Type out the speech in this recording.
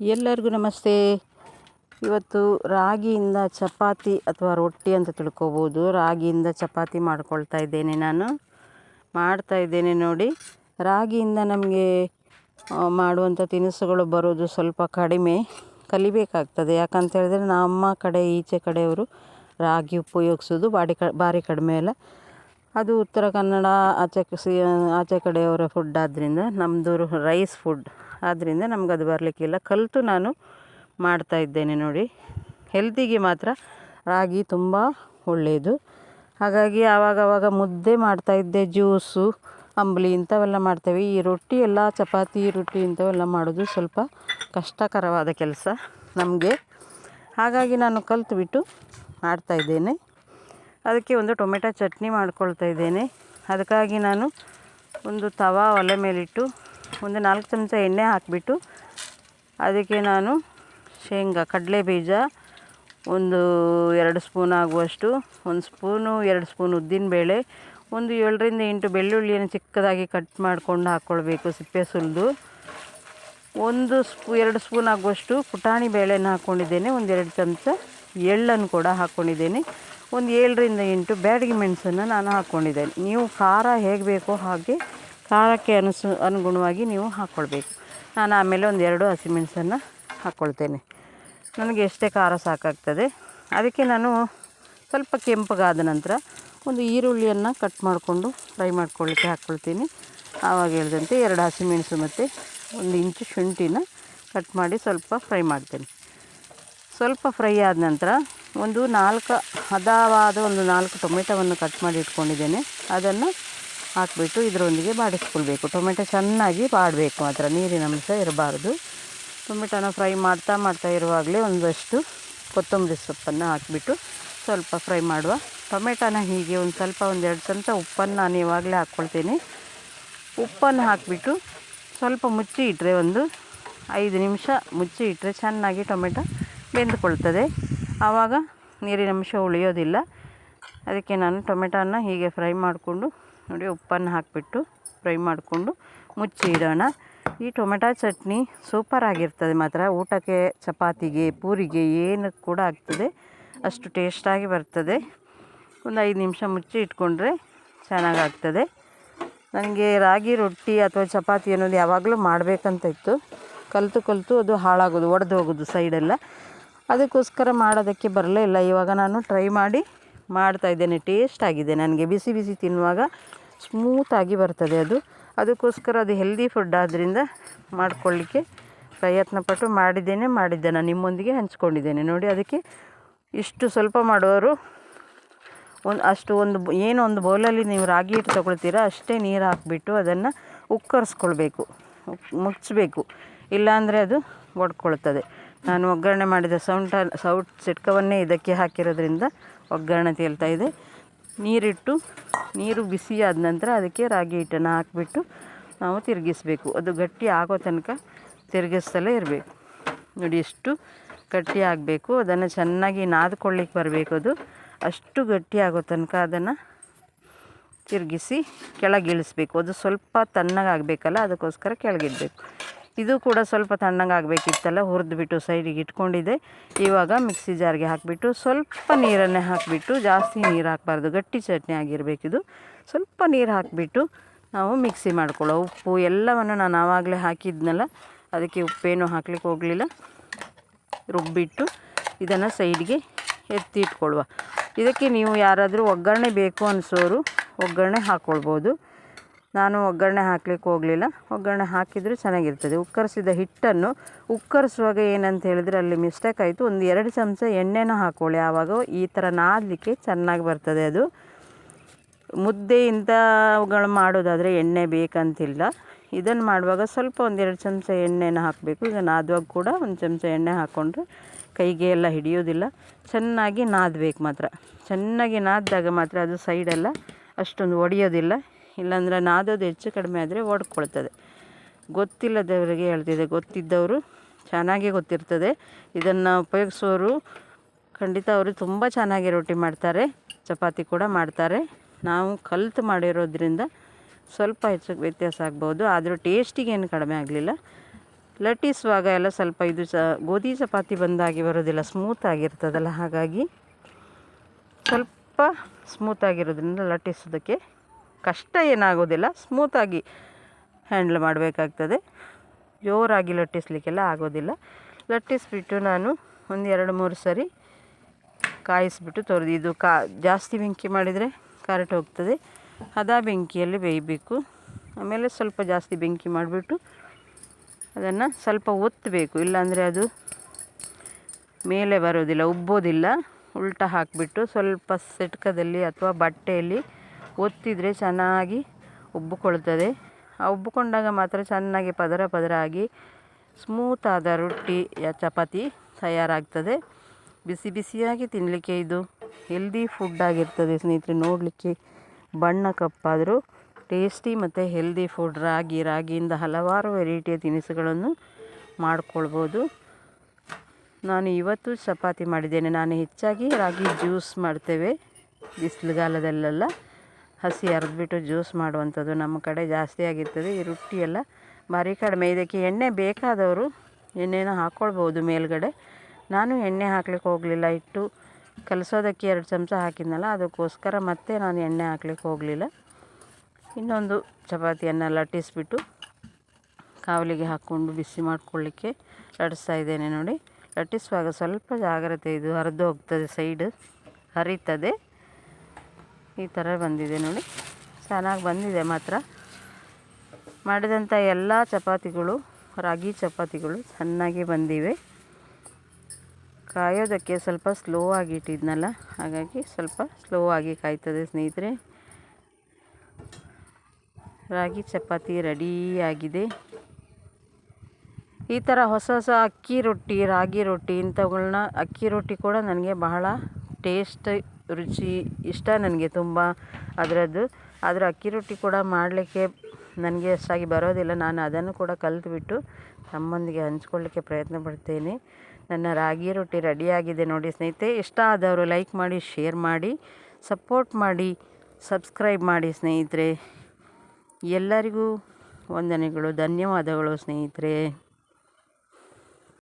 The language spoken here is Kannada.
ಎಲ್ಲರಿಗೂ ನಮಸ್ತೆ. ಇವತ್ತು ರಾಗಿಯಿಂದ ಚಪಾತಿ ಅಥವಾ ರೊಟ್ಟಿ ಅಂತ ತಿಳ್ಕೊಬೋದು. ರಾಗಿಯಿಂದ ಚಪಾತಿ ಮಾಡ್ಕೊಳ್ತಾ ಇದ್ದೇನೆ ನಾನು. ಮಾಡ್ತಾ ಇದ್ದೇನೆ ನೋಡಿ. ರಾಗಿಯಿಂದ ನಮಗೆ ಮಾಡುವಂಥ ತಿನಿಸುಗಳು ಬರೋದು ಸ್ವಲ್ಪ ಕಡಿಮೆ. ಕಲಿಬೇಕಾಗ್ತದೆ. ಯಾಕಂತ ಹೇಳಿದ್ರೆ ನಮ್ಮ ಕಡೆ, ಈಚೆ ಕಡೆಯವರು ರಾಗಿ ಉಪಯೋಗಿಸೋದು ಬಾಡಿ ಕ, ಭಾರಿ ಕಡಿಮೆ ಅಲ್ಲ. ಅದು ಉತ್ತರ ಕನ್ನಡ ಆಚೆ ಆಚೆ ಕಡೆಯವರ ಫುಡ್ ಆದ್ದರಿಂದ ನಮ್ಮದು ರೈಸ್ ಫುಡ್ ಆದ್ದರಿಂದ ನಮಗದು ಬರಲಿಕ್ಕಿಲ್ಲ ಕಲಿತು ನಾನು ಮಾಡ್ತಾ ಇದ್ದೇನೆ ನೋಡಿ. ಹೆಲ್ತಿಗೆ ಮಾತ್ರ ರಾಗಿ ತುಂಬ ಒಳ್ಳೆಯದು ಹಾಗಾಗಿ ಆವಾಗವಾಗ ಮುದ್ದೆ ಮಾಡ್ತಾಯಿದ್ದೆ ಜ್ಯೂಸು, ಅಂಬಲಿ ಇಂಥವೆಲ್ಲ ಮಾಡ್ತೇವೆ. ಈ ರೊಟ್ಟಿ ಎಲ್ಲ, ಚಪಾತಿ, ರೊಟ್ಟಿ ಇಂಥವೆಲ್ಲ ಮಾಡೋದು ಸ್ವಲ್ಪ ಕಷ್ಟಕರವಾದ ಕೆಲಸ ನಮಗೆ. ಹಾಗಾಗಿ ನಾನು ಕಲ್ತು ಕಲಿತ್ಬಿಟ್ಟು ಮಾಡ್ತಾಯಿದ್ದೇನೆ ಅದಕ್ಕೆ ಒಂದು ಟೊಮೆಟೊ ಚಟ್ನಿ ಮಾಡ್ಕೊಳ್ತಾ ಇದ್ದೇನೆ. ಅದಕ್ಕಾಗಿ ನಾನು ಒಂದು ತವಾ ಒಲೆ ಮೇಲಿಟ್ಟು ಒಂದು ನಾಲ್ಕು ಚಮಚ ಎಣ್ಣೆ ಹಾಕಿಬಿಟ್ಟು ಅದಕ್ಕೆ ನಾನು ಶೇಂಗಾ, ಕಡಲೆ ಬೀಜ, ಒಂದು ಎರಡು ಸ್ಪೂನ್ ಆಗುವಷ್ಟು, ಒಂದು ಸ್ಪೂನು, ಎರಡು ಸ್ಪೂನ್ ಉದ್ದಿನಬೇಳೆ, ಒಂದು ಏಳರಿಂದ ಎಂಟು ಬೆಳ್ಳುಳ್ಳಿಯನ್ನು ಚಿಕ್ಕದಾಗಿ ಕಟ್ ಮಾಡಿಕೊಂಡು ಹಾಕ್ಕೊಳ್ಬೇಕು ಸಿಪ್ಪೆ ಸುಲಿದು. ಒಂದು ಸ್ಪೂ, ಎರಡು ಸ್ಪೂನ್ ಆಗುವಷ್ಟು ಪುಟಾಣಿ ಬೇಳೆನ ಹಾಕ್ಕೊಂಡಿದ್ದೇನೆ ಒಂದೆರಡು ಚಮಚ ಎಳ್ಳನ್ನು ಕೂಡ ಹಾಕ್ಕೊಂಡಿದ್ದೇನೆ. ಒಂದು ಏಳರಿಂದ ಎಂಟು ಬ್ಯಾಡಗಿ ಮೆಣಸನ್ನು ನಾನು ಹಾಕ್ಕೊಂಡಿದ್ದೇನೆ. ನೀವು ಖಾರ ಹೇಗೆ ಬೇಕೋ ಹಾಗೆ ಖಾರಕ್ಕೆ ಅನುಸು, ಅನುಗುಣವಾಗಿ ನೀವು ಹಾಕ್ಕೊಳ್ಬೇಕು ನಾನು ಆಮೇಲೆ ಒಂದು ಎರಡು ಹಸಿಮೆಣಸನ್ನು ಹಾಕ್ಕೊಳ್ತೇನೆ ನನಗೆ ಎಷ್ಟೇ ಖಾರ ಸಾಕಾಗ್ತದೆ. ಅದಕ್ಕೆ ನಾನು ಸ್ವಲ್ಪ ಕೆಂಪಗಾದ ನಂತರ ಒಂದು ಈರುಳ್ಳಿಯನ್ನು ಕಟ್ ಮಾಡಿಕೊಂಡು ಫ್ರೈ ಮಾಡ್ಕೊಳ್ಳಿಕ್ಕೆ ಹಾಕ್ಕೊಳ್ತೀನಿ ಆವಾಗ ಹೇಳಿದಂತೆ ಎರಡು ಹಸಿಮೆಣಸು ಮತ್ತು ಒಂದು ಇಂಚು ಶುಂಠಿನ ಕಟ್ ಮಾಡಿ ಸ್ವಲ್ಪ ಫ್ರೈ ಮಾಡ್ತೇನೆ. ಸ್ವಲ್ಪ ಫ್ರೈ ಆದ ನಂತರ ಒಂದು ನಾಲ್ಕು ಹದವಾದ ಒಂದು ನಾಲ್ಕು ಟೊಮೆಟೊವನ್ನು ಕಟ್ ಮಾಡಿ ಇಟ್ಕೊಂಡಿದ್ದೇನೆ. ಅದನ್ನು ಹಾಕಿಬಿಟ್ಟು ಇದರೊಂದಿಗೆ ಬಾಡಿಸ್ಕೊಳ್ಬೇಕು. ಟೊಮೆಟೊ ಚೆನ್ನಾಗಿ ಬಾಡಬೇಕು ಮಾತ್ರ, ನೀರಿನ ಅಂಶ ಇರಬಾರ್ದು. ಟೊಮೆಟೊನ ಫ್ರೈ ಮಾಡ್ತಾ ಮಾಡ್ತಾ ಇರುವಾಗಲೇ ಒಂದಷ್ಟು ಕೊತ್ತಂಬರಿ ಸೊಪ್ಪನ್ನು ಹಾಕಿಬಿಟ್ಟು ಸ್ವಲ್ಪ ಫ್ರೈ ಮಾಡುವ. ಟೊಮೆಟೊನ ಹೀಗೆ ಒಂದು ಸ್ವಲ್ಪ ಒಂದೆರಡು ಚಮಚ ಉಪ್ಪನ್ನು ನಾನು ಇವಾಗಲೇ ಹಾಕ್ಕೊಳ್ತೀನಿ. ಉಪ್ಪನ್ನು ಹಾಕಿಬಿಟ್ಟು ಸ್ವಲ್ಪ ಮುಚ್ಚಿ ಇಟ್ಟರೆ ಒಂದು ಐದು ನಿಮಿಷ ಮುಚ್ಚಿ ಇಟ್ಟರೆ ಚೆನ್ನಾಗಿ ಟೊಮೆಟೊ ಬೆಂದುಕೊಳ್ತದೆ. ಆವಾಗ ನೀರಿನ ಅಂಶ ಉಳಿಯೋದಿಲ್ಲ. ಅದಕ್ಕೆ ನಾನು ಟೊಮೆಟೊನ ಹೀಗೆ ಫ್ರೈ ಮಾಡಿಕೊಂಡು ನೋಡಿ ಉಪ್ಪನ್ನು ಹಾಕಿಬಿಟ್ಟು ಫ್ರೈ ಮಾಡಿಕೊಂಡು ಮುಚ್ಚಿ ಇಡೋಣ. ಈ ಟೊಮೆಟೊ ಚಟ್ನಿ ಸೂಪರ್ ಆಗಿರ್ತದೆ ಮಾತ್ರ. ಊಟಕ್ಕೆ, ಚಪಾತಿಗೆ, ಪೂರಿಗೆ ಏನಕ್ಕೆ ಕೂಡ ಆಗ್ತದೆ. ಅಷ್ಟು ಟೇಸ್ಟಾಗಿ ಬರ್ತದೆ. ಒಂದು ಐದು ನಿಮಿಷ ಮುಚ್ಚಿ ಇಟ್ಕೊಂಡ್ರೆ ಚೆನ್ನಾಗಾಗ್ತದೆ. ನನಗೆ ರಾಗಿ ರೊಟ್ಟಿ ಅಥವಾ ಚಪಾತಿ ಅನ್ನೋದು ಯಾವಾಗಲೂ ಮಾಡಬೇಕಂತ ಇತ್ತು. ಕಲಿತು ಕಲಿತು ಅದು ಹಾಳಾಗೋದು ಒಡೆದು ಹೋಗೋದು ಸೈಡೆಲ್ಲ ಅದಕ್ಕೋಸ್ಕರ ಮಾಡೋದಕ್ಕೆ ಬರಲೇ ಇಲ್ಲ. ಇವಾಗ ನಾನು ಟ್ರೈ ಮಾಡಿ ಮಾಡ್ತಾಯಿದ್ದೇನೆ ಟೇಸ್ಟ್ ಆಗಿದೆ. ನನಗೆ ಬಿಸಿ ಬಿಸಿ ತಿನ್ನುವಾಗ ಸ್ಮೂತಾಗಿ ಬರ್ತದೆ ಅದು. ಅದಕ್ಕೋಸ್ಕರ ಅದು ಹೆಲ್ದಿ ಫುಡ್ ಆದ್ದರಿಂದ ಮಾಡ್ಕೊಳ್ಳಿಕ್ಕೆ ಪ್ರಯತ್ನಪಟ್ಟು ಮಾಡಿದ್ದೇನೆ ಮಾಡಿದ್ದೆ ನಾನು ನಿಮ್ಮೊಂದಿಗೆ ಹಂಚ್ಕೊಂಡಿದ್ದೇನೆ. ನೋಡಿ, ಅದಕ್ಕೆ ಇಷ್ಟು ಸ್ವಲ್ಪ ಮಾಡುವವರು ಒಂದು ಅಷ್ಟು ಒಂದು ಏನು ಒಂದು ಬೌಲಲ್ಲಿ ನೀವು ರಾಗಿ ಹಿಟ್ಟು ತೊಗೊಳ್ತೀರಾ, ಅಷ್ಟೇ ನೀರು ಹಾಕಿಬಿಟ್ಟು ಅದನ್ನು ಉಕ್ಕರಿಸ್ಕೊಳ್ಬೇಕು. ಮುಚ್ಚಬೇಕು ಇಲ್ಲಾಂದರೆ ಅದು ಒಡ್ಕೊಳ್ತದೆ. ನಾನು ಒಗ್ಗರಣೆ ಮಾಡಿದ ಸೌಂಟ, ಸೌಟ್ ಸಿಟ್ಕವನ್ನೇ ಇದಕ್ಕೆ ಹಾಕಿರೋದ್ರಿಂದ ಒಗ್ಗರಣೆ ತೇಲ್ತಾ ಇದೆ. ನೀರಿಟ್ಟು, ನೀರು ಬಿಸಿಯಾದ ನಂತರ ಅದಕ್ಕೆ ರಾಗಿ ಹಿಟ್ಟನ್ನು ಹಾಕಿಬಿಟ್ಟು ನಾವು ತಿರುಗಿಸ್ಬೇಕು. ಅದು ಗಟ್ಟಿ ಆಗೋ ತನಕ ತಿರುಗಿಸ್ತಲೇ ಇರಬೇಕು. ನೋಡಿ ಎಷ್ಟು ಗಟ್ಟಿ ಆಗಬೇಕು. ಅದನ್ನು ಚೆನ್ನಾಗಿ ನಾದ್ಕೊಳ್ಳಿಕ್ಕೆ ಬರಬೇಕು ಅದು. ಅಷ್ಟು ಗಟ್ಟಿ ಆಗೋ ತನಕ ಅದನ್ನು ತಿರುಗಿಸಿ ಕೆಳಗಿಳಿಸ್ಬೇಕು ಅದು ಸ್ವಲ್ಪ ತಣ್ಣಗಾಗಬೇಕಲ್ಲ, ಅದಕ್ಕೋಸ್ಕರ ಕೆಳಗಿಡಬೇಕು ಇದು ಕೂಡ ಸ್ವಲ್ಪ ತಣ್ಣಗೆ ಆಗಬೇಕಿತ್ತಲ್ಲ, ಹುರಿದ್ಬಿಟ್ಟು ಸೈಡಿಗೆ ಇಟ್ಕೊಂಡಿದ್ದೆ. ಇವಾಗ ಮಿಕ್ಸಿ ಜಾರ್ಗೆ ಹಾಕಿಬಿಟ್ಟು ಸ್ವಲ್ಪ ನೀರನ್ನೇ ಹಾಕಿಬಿಟ್ಟು, ಜಾಸ್ತಿ ನೀರು ಹಾಕಬಾರ್ದು, ಗಟ್ಟಿ ಚಟ್ನಿ ಆಗಿರಬೇಕಿದು ಸ್ವಲ್ಪ ನೀರು ಹಾಕಿಬಿಟ್ಟು ನಾವು ಮಿಕ್ಸಿ ಮಾಡ್ಕೊಳ್ಳೋ ಉಪ್ಪು ಎಲ್ಲವನ್ನು ನಾನು ಆವಾಗಲೇ ಹಾಕಿದ್ನಲ್ಲ, ಅದಕ್ಕೆ ಉಪ್ಪೇನು ಹಾಕ್ಲಿಕ್ಕೆ ಹೋಗಲಿಲ್ಲ. ರುಬ್ಬಿಟ್ಟು ಇದನ್ನು ಸೈಡ್ಗೆ ಎತ್ತಿ ಇಟ್ಕೊಳ್ಳುವ ಇದಕ್ಕೆ ನೀವು ಯಾರಾದರೂ ಒಗ್ಗರಣೆ ಬೇಕು ಅನಿಸೋರು ಒಗ್ಗರಣೆ ಹಾಕ್ಕೊಳ್ಬೋದು. ನಾನು ಒಗ್ಗರಣೆ ಹಾಕ್ಲಿಕ್ಕೆ ಹೋಗಲಿಲ್ಲ. ಒಗ್ಗರಣೆ ಹಾಕಿದರೂ ಚೆನ್ನಾಗಿರ್ತದೆ. ಉಕ್ಕರಿಸಿದ ಹಿಟ್ಟನ್ನು ಉಕ್ಕರಿಸುವಾಗ ಏನಂತ ಹೇಳಿದರೆ ಅಲ್ಲಿ ಮಿಸ್ಟೇಕ್ ಆಯಿತು. ಒಂದು ಎರಡು ಚಮಚ ಎಣ್ಣೆನ ಹಾಕ್ಕೊಳ್ಳಿ ಆವಾಗ ಈ ಥರ ನಾದಲಿಕ್ಕೆ ಚೆನ್ನಾಗಿ ಬರ್ತದೆ ಅದು. ಮುದ್ದೆ ಇಂಥವುಗಳು ಮಾಡೋದಾದರೆ ಎಣ್ಣೆ ಬೇಕಂತಿಲ್ಲ. ಇದನ್ನು ಮಾಡುವಾಗ ಸ್ವಲ್ಪ ಒಂದೆರಡು ಚಮಚ ಎಣ್ಣೆನ ಹಾಕಬೇಕು. ಈಗ ನಾದುವಾಗ ಕೂಡ ಒಂದು ಚಮಚ ಎಣ್ಣೆ ಹಾಕ್ಕೊಂಡ್ರೆ ಕೈಗೆ ಎಲ್ಲ ಹಿಡಿಯೋದಿಲ್ಲ. ಚೆನ್ನಾಗಿ ನಾದಬೇಕು ಮಾತ್ರ. ಚೆನ್ನಾಗಿ ನಾದಿದಾಗ ಮಾತ್ರ ಅದು ಸೈಡೆಲ್ಲ ಅಷ್ಟೊಂದು ಒಡೆಯೋದಿಲ್ಲ. ಇಲ್ಲಾಂದ್ರೆ ನಾದೋದು ಹೆಚ್ಚು ಕಡಿಮೆ ಆದರೆ ಒಡ್ಕೊಳ್ತದೆ ಗೊತ್ತಿಲ್ಲದವರಿಗೆ ಹೇಳ್ತಿದೆ. ಗೊತ್ತಿದ್ದವರು ಚೆನ್ನಾಗಿ ಗೊತ್ತಿರ್ತದೆ. ಇದನ್ನು ಉಪಯೋಗಿಸೋರು ಖಂಡಿತ ಅವರು ತುಂಬ ಚೆನ್ನಾಗಿ ರೊಟ್ಟಿ ಮಾಡ್ತಾರೆ. ಚಪಾತಿ ಕೂಡ ಮಾಡ್ತಾರೆ. ನಾವು ಕಲ್ತು ಮಾಡಿರೋದ್ರಿಂದ ಸ್ವಲ್ಪ ಹೆಚ್ಚು ವ್ಯತ್ಯಾಸ ಆಗ್ಬೋದು. ಆದರೂ ಟೇಸ್ಟಿಗೆ ಏನು ಕಡಿಮೆ ಆಗಲಿಲ್ಲ. ಲಟ್ಟಿಸುವಾಗ ಎಲ್ಲ ಸ್ವಲ್ಪ ಇದು ಸ ಗೋಧಿ ಚಪಾತಿ ಬಂದಾಗಿ ಬರೋದಿಲ್ಲ. ಸ್ಮೂತ್ ಆಗಿರ್ತದಲ್ಲ, ಹಾಗಾಗಿ ಸ್ವಲ್ಪ ಸ್ಮೂತ್ ಆಗಿರೋದ್ರಿಂದ ಲಟ್ಟಿಸೋದಕ್ಕೆ ಕಷ್ಟ ಏನಾಗೋದಿಲ್ಲ ಸ್ಮೂತಾಗಿ ಹ್ಯಾಂಡ್ಲ್ ಮಾಡಬೇಕಾಗ್ತದೆ. ಜೋರಾಗಿ ಲಟ್ಟಿಸ್ಲಿಕ್ಕೆಲ್ಲ ಆಗೋದಿಲ್ಲ. ಲಟ್ಟಿಸ್ಬಿಟ್ಟು ನಾನು ಒಂದು ಎರಡು ಮೂರು ಸರಿ ಕಾಯಿಸಿಬಿಟ್ಟು ತೊರೆದು, ಇದು ಕಾ, ಜಾಸ್ತಿ ಬೆಂಕಿ ಮಾಡಿದರೆ ಕರೆಟ್ ಹೋಗ್ತದೆ. ಹದ ಬೆಂಕಿಯಲ್ಲಿ ಬೇಯಬೇಕು. ಆಮೇಲೆ ಸ್ವಲ್ಪ ಜಾಸ್ತಿ ಬೆಂಕಿ ಮಾಡಿಬಿಟ್ಟು ಅದನ್ನು ಸ್ವಲ್ಪ ಒತ್ತಬೇಕು ಇಲ್ಲಾಂದರೆ ಅದು ಮೇಲೆ ಬರೋದಿಲ್ಲ, ಉಬ್ಬೋದಿಲ್ಲ. ಉಲ್ಟ ಹಾಕಿಬಿಟ್ಟು ಸ್ವಲ್ಪ ಸೆಟ್ಕದಲ್ಲಿ ಅಥವಾ ಬಟ್ಟೆಯಲ್ಲಿ ಒತ್ತಿದರೆ ಚೆನ್ನಾಗಿ ಉಬ್ಬಿಕೊಳ್ತದೆ. ಆ ಉಬ್ಬಿಕೊಂಡಾಗ ಮಾತ್ರ ಚೆನ್ನಾಗಿ ಪದರ ಪದರ ಆಗಿ ಸ್ಮೂತಾದ ರೊಟ್ಟಿ ಚಪಾತಿ ತಯಾರಾಗ್ತದೆ. ಬಿಸಿ ಬಿಸಿಯಾಗಿ ತಿನ್ನಲಿಕ್ಕೆ ಇದು ಹೆಲ್ದಿ ಫುಡ್ ಆಗಿರ್ತದೆ ಸ್ನೇಹಿತರೆ. ನೋಡಲಿಕ್ಕೆ ಬಣ್ಣ ಕಪ್ಪಾದರೂ ಟೇಸ್ಟಿ ಮತ್ತು ಹೆಲ್ದಿ ಫುಡ್ ರಾಗಿ, ರಾಗಿಯಿಂದ ಹಲವಾರು ವೆರೈಟಿಯ ತಿನಿಸುಗಳನ್ನು ಮಾಡಿಕೊಳ್ಬೋದು. ನಾನು ಇವತ್ತು ಚಪಾತಿ ಮಾಡಿದ್ದೇನೆ. ನಾನು ಹೆಚ್ಚಾಗಿ ರಾಗಿ ಜ್ಯೂಸ್ ಮಾಡ್ತೇವೆ. ಬಿಸಿಲುಗಾಲದಲ್ಲೆಲ್ಲ. ಹಸಿ ಅರೆದ್ಬಿಟ್ಟು ಜ್ಯೂಸ್ ಮಾಡುವಂಥದ್ದು ನಮ್ಮ ಕಡೆ ಜಾಸ್ತಿ ಆಗಿರ್ತದೆ. ಈ ರೊಟ್ಟಿ ಎಲ್ಲ ಭಾರಿ ಕಡಿಮೆ. ಇದಕ್ಕೆ ಎಣ್ಣೆ ಬೇಕಾದವರು ಎಣ್ಣೆನ ಹಾಕ್ಕೊಳ್ಬೋದು ಮೇಲುಗಡೆ. ನಾನು ಎಣ್ಣೆ ಹಾಕ್ಲಿಕ್ಕೆ ಹೋಗಲಿಲ್ಲ. ಇಟ್ಟು ಕಲಸೋದಕ್ಕೆ ಎರಡು ಚಮಚ ಹಾಕಿದ್ನಲ್ಲ, ಅದಕ್ಕೋಸ್ಕರ ಮತ್ತೆ ನಾನು ಎಣ್ಣೆ ಹಾಕ್ಲಿಕ್ಕೆ ಹೋಗಲಿಲ್ಲ. ಇನ್ನೊಂದು ಚಪಾತಿಯನ್ನು ಲಟ್ಟಿಸಿಬಿಟ್ಟು ಕಾವಲಿಗೆ ಹಾಕ್ಕೊಂಡು ಬಿಸಿ ಮಾಡಿಕೊಳ್ಳಿಕ್ಕೆ ಲಟ್ಟಿಸ್ತಾ ಇದ್ದೇನೆ ನೋಡಿ. ಲಟ್ಟಿಸುವಾಗ ಸ್ವಲ್ಪ ಜಾಗ್ರತೆ ಇದು ಹರಿದು ಹೋಗ್ತದೆ, ಸೈಡ್ ಹರಿತದೆ. ಈ ಥರ ಬಂದಿದೆ ನೋಡಿ. ಚೆನ್ನಾಗಿ ಬಂದಿದೆ ಮಾತ್ರ. ಮಾಡಿದಂಥ ಎಲ್ಲ ಚಪಾತಿಗಳು, ರಾಗಿ ಚಪಾತಿಗಳು ಚೆನ್ನಾಗಿ ಬಂದಿವೆ. ಕಾಯೋದಕ್ಕೆ ಸ್ವಲ್ಪ ಸ್ಲೋ ಆಗಿ ಇಟ್ಟಿದ್ನಲ್ಲ, ಹಾಗಾಗಿ ಸ್ವಲ್ಪ ಸ್ಲೋ ಆಗಿ ಕಾಯ್ತದೆ ಸ್ನೇಹಿತರೆ. ರಾಗಿ ಚಪಾತಿ ರೆಡಿಯಾಗಿದೆ ಈ ಥರ ಹೊಸ ಹೊಸ ಅಕ್ಕಿ ರೊಟ್ಟಿ, ರಾಗಿ ರೊಟ್ಟಿ ಇಂಥವುಗಳನ್ನ ಅಕ್ಕಿ ರೊಟ್ಟಿ ಕೂಡ ನನಗೆ ಬಹಳ ಟೇಸ್ಟ್, ರುಚಿ ಇಷ್ಟ ನನಗೆ ತುಂಬ ಅದರದ್ದು. ಆದರೆ ಅಕ್ಕಿ ರೊಟ್ಟಿ ಕೂಡ ಮಾಡಲಿಕ್ಕೆ ನನಗೆ ಅಷ್ಟಾಗಿ ಬರೋದಿಲ್ಲ. ನಾನು ಅದನ್ನು ಕೂಡ ಕಲಿತ್ಬಿಟ್ಟು ತಮ್ಮೊಂದಿಗೆ ಹಂಚ್ಕೊಳ್ಳಿಕ್ಕೆ ಪ್ರಯತ್ನ ಪಡ್ತೇನೆ. ನನ್ನ ರಾಗಿ ರೊಟ್ಟಿ ರೆಡಿಯಾಗಿದೆ ನೋಡಿ ಸ್ನೇಹಿತೆ ಇಷ್ಟ ಆದವರು ಲೈಕ್ ಮಾಡಿ ಶೇರ್ ಮಾಡಿ ಸಪೋರ್ಟ್ ಮಾಡಿ ಸಬ್ಸ್ಕ್ರೈಬ್ ಮಾಡಿ ಸ್ನೇಹಿತರೆ. ಎಲ್ಲರಿಗೂ ವಂದನೆಗಳು, ಧನ್ಯವಾದಗಳು ಸ್ನೇಹಿತರೆ.